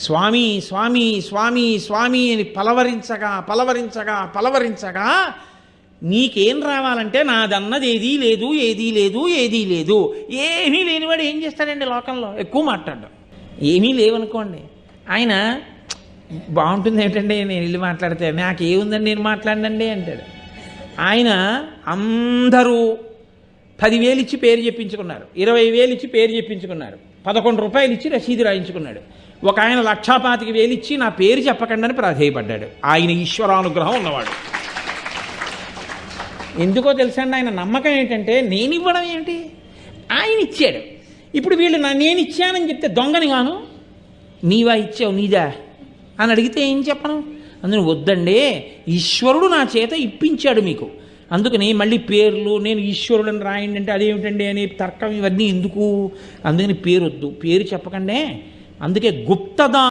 స్వామి స్వామి స్వామి స్వామి అని పలవరించగా పలవరించగా పలవరించగా నీకేం రావాలంటే నాదన్నది ఏదీ లేదు ఏదీ లేదు ఏదీ లేదు. ఏమీ లేనివాడు ఏం చేస్తాడండి లోకంలో? ఎక్కువ మాట్లాడు. ఏమీ లేవనుకోండి. ఆయన బాగుంటుంది ఏంటంటే నేను వెళ్ళి మాట్లాడితే నాకేముందండి నేను మాట్లాడండి అంటాడు. ఆయన అందరూ పదివేలు ఇచ్చి పేరు చెప్పించుకున్నారు. ఇరవై వేలు ఇచ్చి పేరు చెప్పించుకున్నారు. పదకొండు రూపాయలు ఇచ్చి రసీదు రాయించుకున్నాడు. ఒక ఆయన లక్షాపాతికి వేలిచ్చి నా పేరు చెప్పకండి అని ప్రాధేయపడ్డాడు. ఆయన ఈశ్వరానుగ్రహం ఉన్నవాడు. ఎందుకో తెలుసండి ఆయన నమ్మకం ఏంటంటే నేను ఇవ్వడం ఏంటి? ఆయన ఇచ్చాడు. ఇప్పుడు వీళ్ళు నా నేను ఇచ్చానని చెప్తే దొంగని గాను నీవా ఇచ్చావు నీదా? అని అడిగితే ఏం చెప్పను? అందుకని వద్దండి ఈశ్వరుడు నా చేత ఇప్పించాడు మీకు. అందుకని మళ్ళీ పేర్లు నేను ఈశ్వరుడని రాయండి అంటే అదేమిటండి అని తర్కం ఇవన్నీ ఎందుకు? అందుకని పేరు వద్దు పేరు చెప్పకండే. అందుకే గుప్తదా